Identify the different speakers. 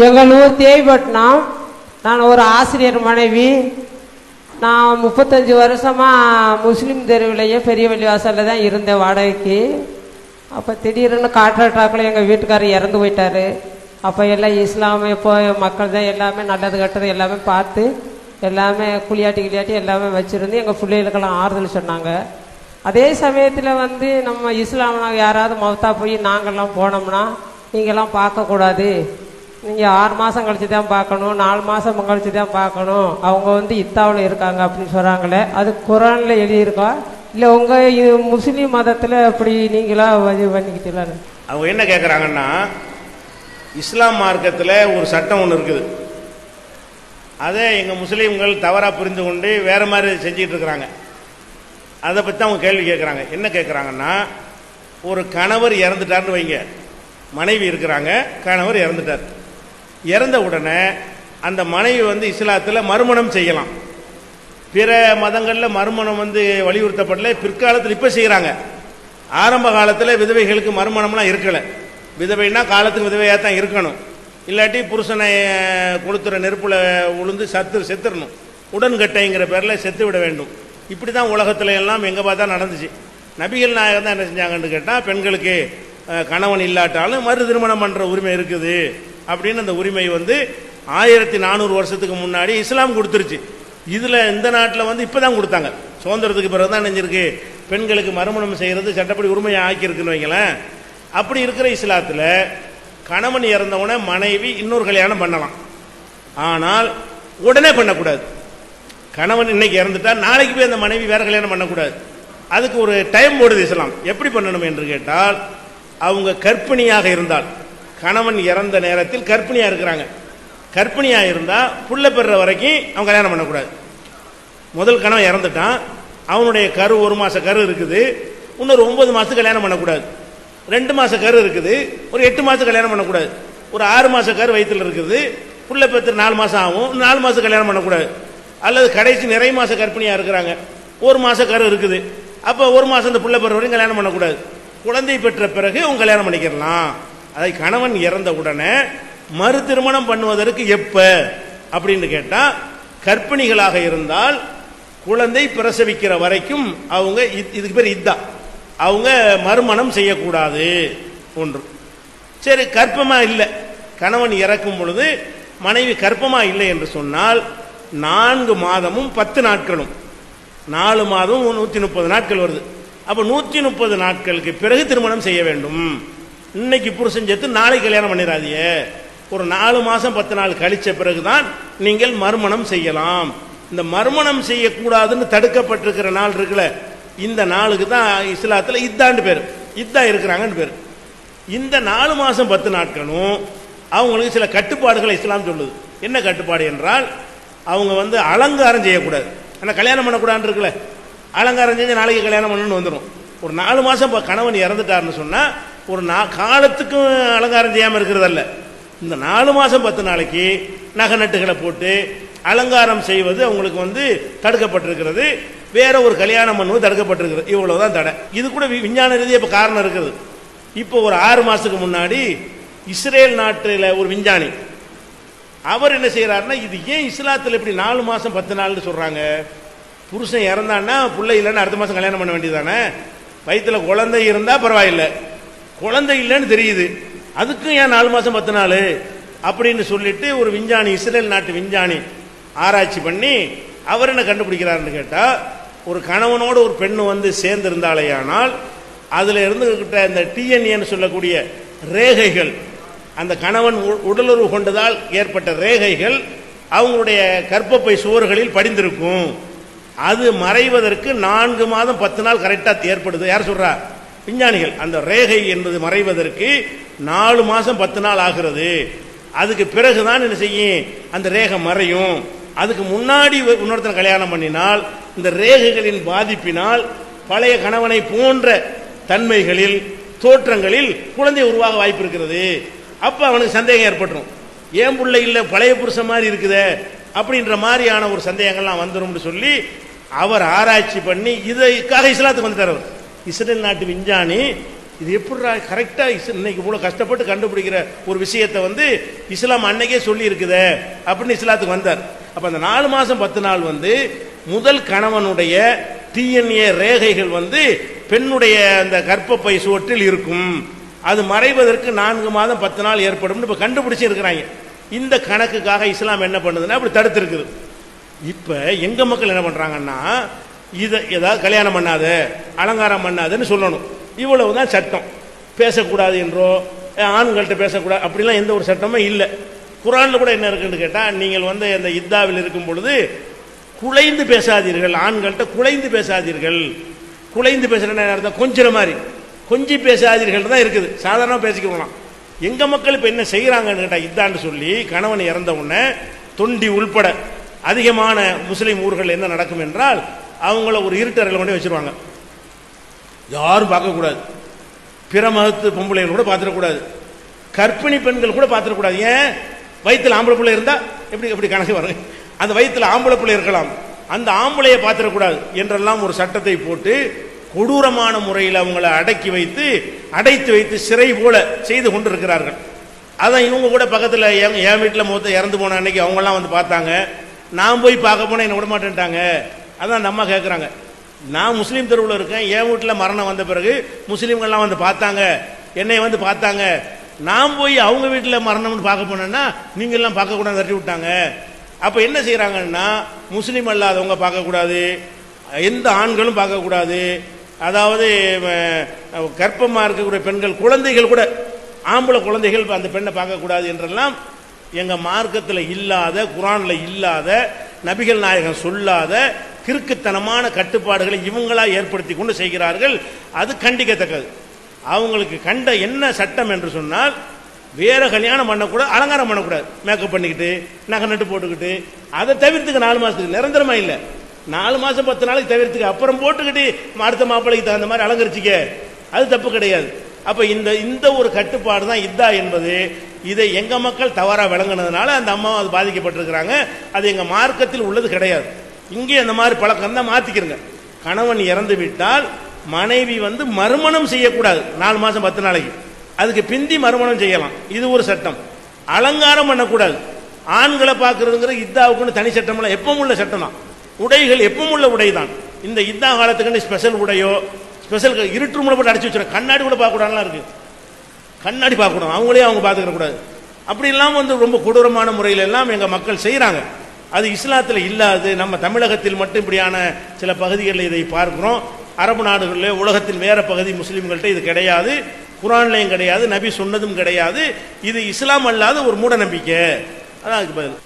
Speaker 1: எங்கள் ஊர் தேய்பட்டினம் நான் ஒரு ஆசிரியர் மனைவி நான் முப்பத்தஞ்சு வருஷமா முஸ்லீம் தெருவிலேயே பெரிய வாசலில் தான் இருந்தேன் வாடகைக்கு. அப்போ திடீர்னு காற்று அட்டாக்கில் எங்கள் வீட்டுக்காரர் இறந்து போயிட்டார். அப்போ எல்லாம் இஸ்லாமிய இப்போ மக்கள் தான் எல்லாமே நல்லது கெட்டது எல்லாமே பார்த்து எல்லாமே குளியாட்டி கிளியாட்டி எல்லாமே வச்சுருந்து எங்கள் பிள்ளைகளுக்கெல்லாம் ஆறுதல் சொன்னாங்க. அதே சமயத்தில் வந்து நம்ம இஸ்லாம்னா யாராவது மௌத்தா போய் நாங்கள்லாம் போனோம்னா நீங்கள்லாம் பார்க்கக்கூடாது. நீங்கள் ஆறு மாதம் கழிச்சு தான் பார்க்கணும் நாலு மாதம் கழிச்சு தான் பார்க்கணும். அவங்க வந்து இத்தாவில் இருக்காங்க அப்படின்னு சொல்கிறாங்களே அது குரானில் எழுதியிருக்கா? இல்லை உங்கள் முஸ்லீம் மதத்தில் அப்படி நீங்களா இது பண்ணிக்கிட்டீங்களா?
Speaker 2: அவங்க என்ன கேட்குறாங்கன்னா இஸ்லாம் மார்க்கத்தில் ஒரு சட்டம் ஒன்று இருக்குது. அதை எங்கள் முஸ்லீம்கள் தவறாக புரிந்து கொண்டு வேறு மாதிரி செஞ்சிட்டு இருக்கிறாங்க. அதை பற்றி அவங்க கேள்வி கேட்குறாங்க என்ன கேட்குறாங்கன்னா ஒரு கணவர் இறந்துட்டார்னு வைங்க. மனைவி இருக்கிறாங்க கணவர் இறந்துட்டார். இறந்த உடனே அந்த மனைவி வந்து இஸ்லாத்தில் மறுமணம் செய்யலாம். பிற மதங்களில் மறுமணம் வந்து வலியுறுத்தப்படல. பிற்காலத்தில் இப்போ செய்கிறாங்க ஆரம்ப காலத்தில் விதவைகளுக்கு மறுமணம்லாம் இருக்கலை. விதவைன்னா காலத்துக்கு விதவையாக தான் இருக்கணும். இல்லாட்டி புருஷனை கொளுத்துற நெருப்பில் உளுந்து சத்து செத்துடணும் உடன்கட்டைங்கிற பேரில் செத்து விட வேண்டும். இப்படி தான் உலகத்துல எல்லாம் எங்கே பார்த்தா நடந்துச்சு. நபிகள் நாயகம் தான் என்ன செஞ்சாங்கன்னு கேட்டால் பெண்களுக்கு கணவன் இல்லாட்டாலும் மறு திருமணம் பண்ணுற உரிமை இருக்குது. அப்படின்னு அந்த உரிமை வந்து ஆயிரத்தி நானூறு வருஷத்துக்கு முன்னாடி இஸ்லாம் கொடுத்துருச்சு. இதில் இந்த நாட்டில் வந்து இப்போ தான் கொடுத்தாங்க. சுதந்திரத்துக்கு பிறகு தான் நினைஞ்சிருக்கு பெண்களுக்கு மறுமணம் செய்கிறது சட்டப்படி உரிமையை ஆக்கியிருக்குன்னு வைங்களேன். அப்படி இருக்கிற இஸ்லாத்தில் கணவன் இறந்தவனை மனைவி இன்னொரு கல்யாணம் பண்ணலாம். ஆனால் உடனே பண்ணக்கூடாது. கணவன் இன்னைக்கு இறந்துட்டா நாளைக்கு போய் அந்த மனைவி வேற கல்யாணம் பண்ணக்கூடாது. அதுக்கு ஒரு டைம் போடுது இஸ்லாம். எப்படி பண்ணணும் என்று கேட்டால் அவங்க கற்பிணியாக இருந்தால். கணவன் இறந்த நேரத்தில் கர்ப்பிணியா இருக்கிறாங்க. கர்ப்பிணியா இருந்தா புள்ள பெறுற வரைக்கும் அவன் கல்யாணம் பண்ணக்கூடாது. முதல் கணவன் இறந்துட்டான். அவனுடைய கரு ஒரு மாச கரு இருக்குது. இன்னொரு ஒன்பது மாசத்துக்கு கல்யாணம் பண்ணக்கூடாது. ரெண்டு மாச கரு இருக்குது. ஒரு எட்டு மாசம் கல்யாணம் பண்ணக்கூடாது. ஒரு ஆறு மாச கரு வயிற்றில் இருக்குது. புள்ள பெற்று நாலு மாசம் ஆகும். நாலு மாசம் கல்யாணம் பண்ணக்கூடாது. அல்லது கடைசி நிறை மாச கர்ப்பிணியா இருக்கிறாங்க. ஒரு மாச கரு இருக்குது. அப்போ ஒரு மாசம் இந்த புள்ள பெற வரைக்கும் கல்யாணம் பண்ணக்கூடாது. குழந்தை பெற்ற பிறகு அவங்க கல்யாணம் பண்ணிக்கிறலாம். அதை கணவன் இறந்த உடனே மறு திருமணம் பண்ணுவதற்கு எப்ப? அப்படின்னு கேட்டா கர்ப்பிணிகளாக இருந்தால் குழந்தை பிரசவிக்கிற வரைக்கும் அவங்க இதுக்கு பேர் இத்தா. அவங்க மறுமணம் செய்யக்கூடாது ஒன்று. சரி கற்பமாக இல்லை. கணவன் இறக்கும் பொழுது மனைவி கற்பமாக இல்லை என்று சொன்னால் நான்கு மாதமும் பத்து நாட்களும். நாலு மாதமும் நூற்றி முப்பது நாட்கள் வருது. அப்போ நூற்றி முப்பது நாட்களுக்கு பிறகு திருமணம் செய்ய வேண்டும். இன்னைக்கு புருஷன் செத்து நாளைக்கு கல்யாணம் பண்ணிடாதீங்க. ஒரு நாலு மாசம் பத்து நாள் கழிச்ச பிறகுதான் நீங்கள் மறுமணம் செய்யலாம். இந்த மறுமணம் செய்யக்கூடாதுன்னு தடுக்கப்பட்டிருக்கிற நாள் இருக்குல்ல இந்த நாளுக்கு தான் இஸ்லாத்தில் இத்தாண்டு பேர் இத்தா இருக்கிறாங்கன்னு பேர். இந்த நாலு மாசம் பத்து நாட்களும் அவங்களுக்கு சில கட்டுப்பாடுகளை இஸ்லாம் சொல்லுது. என்ன கட்டுப்பாடு என்றால் அவங்க வந்து அலங்காரம் செய்யக்கூடாது. ஆனால் கல்யாணம் பண்ணக்கூடாதுன்னு இருக்குல்ல அலங்காரம் செஞ்சு நாளைக்கு கல்யாணம் பண்ணணும்னு வந்துடும் ஒரு நாலு மாதம் இப்போ கணவன் இறந்துட்டாருன்னு சொன்னால் ஒரு நா காலத்துக்கும் அலங்காரம் செய்யாமல் இருக்கிறதல்ல. இந்த நாலு மாதம் பத்து நாளைக்கு நகை நட்டுகளை போட்டு அலங்காரம் செய்வது அவங்களுக்கு வந்து தடுக்கப்பட்டிருக்கிறது. வேற ஒரு கல்யாணம் பண்ணுவது தடுக்கப்பட்டிருக்கிறது. இவ்வளவுதான் தடை. இது கூட வி- விஞ்ஞான ரீதியாக இப்போ காரணம் இருக்குது. இப்போ ஒரு ஆறு மாதத்துக்கு முன்னாடி இஸ்ரேல் நாட்டில் ஒரு விஞ்ஞானி அவர் என்ன செய்கிறாருன்னா இது ஏன் இஸ்லாத்தில் இப்படி நாலு மாதம் பத்து நாள்னு சொல்கிறாங்க புருஷன் இறந்தான்னா பிள்ளை இல்லைன்னு அடுத்த மாதம் கல்யாணம் பண்ண வேண்டியதானே வயிற்றில் குழந்தை இருந்தால் பரவாயில்லை. குழந்தை இல்லைன்னு தெரியுது. அதுக்கும் ஏன் நாலு மாதம் பத்து நாள்? அப்படின்னு சொல்லிட்டு ஒரு விஞ்ஞானி இஸ்ரேல் நாட்டு விஞ்ஞானி ஆராய்ச்சி பண்ணி அவர் என்ன கண்டுபிடிக்கிறாருன்னு கேட்டால் ஒரு கணவனோடு ஒரு பெண்ணு வந்து சேர்ந்திருந்தாலேயானால் அதில் இருந்துக்கிட்ட இந்த டிஎன்ஏன்னு சொல்லக்கூடிய ரேகைகள் அந்த கணவன் உ- உடலுறவு கொண்டதால் ஏற்பட்ட ரேகைகள் அவங்களுடைய கற்பப்பை சுவர்களில் படிந்திருக்கும். அது மறைவதற்கு நான்கு மாதம் பத்து நாள் கரெக்டாக ஏற்படுது. யார் சொல்கிறா விஞ்ஞானிகள் அந்த ரேகை என்பது மறைவதற்கு நாலு மாதம் பத்து நாள் ஆகிறது. அதுக்கு பிறகுதான் என்ன செய்யும்? அந்த ரேகை மறையும். அதுக்கு முன்னாடி இன்னொருத்தன் கல்யாணம் பண்ணினால் இந்த ரேகைகளின் பாதிப்பினால் பழைய கணவனை போன்ற தன்மைகளில் தோற்றங்களில் குழந்தை உருவாக வாய்ப்பு இருக்கிறது. அப்போ அவனுக்கு சந்தேகம் ஏற்பட்டுரும். ஏன் பிள்ளை இல்லை? பழைய புருஷன் மாதிரி இருக்குதே அப்படின்ற மாதிரியான ஒரு சந்தேகங்கள்லாம் வந்துரும்னு சொல்லி அவர் ஆராய்ச்சி பண்ணி இதுக்காக இஸ்லாத்துக்கு வந்துட்டார் அவர். இஸ்ரேல் நாட்டு விஞ்ஞானி இது எப்படி கரெக்டாக இன்னைக்கு இவ்வளோ கஷ்டப்பட்டு கண்டுபிடிக்கிற ஒரு விஷயத்தை வந்து இஸ்லாம் அன்னைக்கே சொல்லி இருக்குதே அப்படின்னு இஸ்லாத்துக்கு வந்தார். அப்போ அந்த நாலு மாதம் பத்து நாள் வந்து முதல் கணவனுடைய டிஎன்ஏ ரேகைகள் வந்து பெண்ணுடைய அந்த கர்ப்பப்பை சுவற்றில் இருக்கும். அது மறைவதற்கு நான்கு மாதம் பத்து நாள் ஏற்படும் இப்போ கண்டுபிடிச்சி இருக்கிறாங்க இந்த கணக்குக்காக இஸ்லாம் என்ன பண்ணுதுன்னா அப்படி தடுத்திருக்குது. இப்போ எங்கள் மக்கள் என்ன பண்ணுறாங்கன்னா இதை ஏதாவது கல்யாணம் பண்ணாத அலங்காரம் பண்ணாதன்னு சொல்லணும். இவ்வளவு தான் சட்டம். பேசக்கூடாது என்றோ ஆண்கள்கிட்ட பேசக்கூடாது அப்படிலாம் எந்த ஒரு சட்டமும் இல்லை. குரானில் கூட என்ன இருக்குன்னு கேட்டால் நீங்கள் வந்து அந்த இத்தாவில் இருக்கும் பொழுது குலைந்து பேசாதீர்கள் ஆண்கள்கிட்ட குலைந்து பேசாதீர்கள். குலைந்து பேசுகிறேன் அர்த்தம்? கொஞ்சிற மாதிரி. கொஞ்சி பேசாதீர்கள் தான் இருக்குது. சாதாரணமாக பேசிக்கலாம் எங்கள் மக்கள் இப்போ என்ன செய்கிறாங்கன்னு கேட்டால் இதான்னு சொல்லி கணவன் இறந்த உடனே தொண்டி உள்பட அதிகமான முஸ்லிம் ஊர்கள் என்ன நடக்கும் என்றால் அவங்கள ஒரு இருட்டறையில் கொண்டு வச்சிருவாங்க. யாரும் பார்க்கக்கூடாது பிற மதத்து பொம்பளைகள் கூட பார்த்துடக்கூடாது கர்ப்பிணி பெண்கள் கூட பார்த்துடக்கூடாது ஏன்? வயிற்றில் ஆம்பளை பிள்ளை இருந்தால் எப்படி எப்படி கணக்கு வரும்? அந்த வயிற்றில் ஆம்பளை பிள்ளை இருக்கலாம். அந்த ஆம்பளையை பார்த்துடக்கூடாது என்றெல்லாம் ஒரு சட்டத்தை போட்டு கொடூரமான முறையில் அவங்கள அடக்கி வைத்து அடைத்து வைத்து சிறை போல செய்து கொண்டிருக்கிறார்கள். அதான் இவங்க கூட பக்கத்தில் என் என் வீட்டில் மொத்தம் இறந்து போன அன்னைக்கு அவங்கெல்லாம் வந்து பார்த்தாங்க. நான் போய் பார்க்க போனேன் என்னை விட மாட்டேன்ட்டாங்க அதான் நம்ம கேட்குறாங்க நான் முஸ்லீம் தெருவில் இருக்கேன் என் வீட்டில் மரணம் வந்த பிறகு முஸ்லீம்கள்லாம் வந்து பார்த்தாங்க என்னை வந்து பார்த்தாங்க. நான் போய் அவங்க வீட்டில் மரணம்னு பார்க்க போனேன்னா நீங்கள்லாம் பார்க்கக்கூடாது தட்டி விட்டாங்க. அப்போ என்ன செய்கிறாங்கன்னா முஸ்லீம் அல்லாதவங்க பார்க்கக்கூடாது எந்த ஆண்களும் பார்க்கக்கூடாது அதாவது கர்ப்பமாக இருக்கக்கூடிய பெண்கள் குழந்தைகள் கூட ஆம்பளை குழந்தைகள் அந்த பெண்ணை பார்க்கக்கூடாது என்றெல்லாம் எங்கள் மார்க்கத்தில் இல்லாத குரானில் இல்லாத நபிகள் நாயகம் சொல்லாத கிறுக்குத்தனமான கட்டுப்பாடுகளை இவங்களா ஏற்படுத்தி கொண்டு செய்கிறார்கள். அது கண்டிக்கத்தக்கது. அவங்களுக்கு கண்ட என்ன சட்டம் என்று சொன்னால் வேற கல்யாணம் பண்ணக்கூடாது அலங்காரம் பண்ணக்கூடாது. மேக்கப் பண்ணிக்கிட்டு நகை நட்டு போட்டுக்கிட்டு அதை தவிர்த்துக்க நாலு மாசத்துக்கு. நிரந்தரமா இல்லை. நாலு மாசம் பத்து நாளைக்கு தவிர்த்துக்க. அப்புறம் போட்டுக்கிட்டு அடுத்த மாப்பிள்ளைக்கு தகுந்த மாதிரி அலங்கரிச்சிக்க. அது தப்பு கிடையாது. அப்ப இந்த இந்த ஒரு கட்டுப்பாடு தான் இதா என்பது இதை எங்க மக்கள் தவறா விளங்குனதுனால அந்த அம்மா அது பாதிக்கப்பட்டிருக்கிறாங்க. அது எங்க மார்க்கத்தில் உள்ளது கிடையாது. இங்கே அந்த மாதிரி பழக்கம் தான் மாத்திக்கிறங்க கணவன் இறந்து விட்டால் மனைவி வந்து மறுமணம் செய்யக்கூடாது. நாலு மாசம் பத்து நாளைக்கு. அதுக்கு பிந்தி மறுமணம் செய்யலாம். இது ஒரு சட்டம். அலங்காரம் பண்ணக்கூடாது. ஆண்களை பார்க்கறதுங்கிற இத்தாவுக்குன்னு தனி சட்டம்லாம் எப்பவும் உள்ள சட்டம் தான் உடைகள் எப்பவும் உள்ள உடை தான். இந்த இத்தா காலத்துக்குன்னு ஸ்பெஷல் உடையோ ஸ்பெஷல் இருட்டு மூலம் போட்டு அடிச்சு வச்சிருக்க. கண்ணாடி கூட பார்க்கக்கூடாதுலாம் இருக்கு. கண்ணாடி பார்க்கணும். அவங்களே அவங்க பார்த்துக்கிற கூடாது அப்படி இல்லாமல் வந்து ரொம்ப கொடூரமான முறையில் எல்லாம் எங்கள் மக்கள் செய்கிறாங்க அது இஸ்லாத்தில் இல்லாது நம்ம தமிழகத்தில் மட்டும் இப்படியான சில பகுதிகளில் இதை பார்க்குறோம். அரபு நாடுகளில் உலகத்தின் வேற பகுதி முஸ்லீம்கள்ட்ட இது கிடையாது. குரான்லையும் கிடையாது நபி சொன்னதும் கிடையாது. இது இஸ்லாம் அல்லாத ஒரு மூட நம்பிக்கை அதான் அதுக்கு பதில்.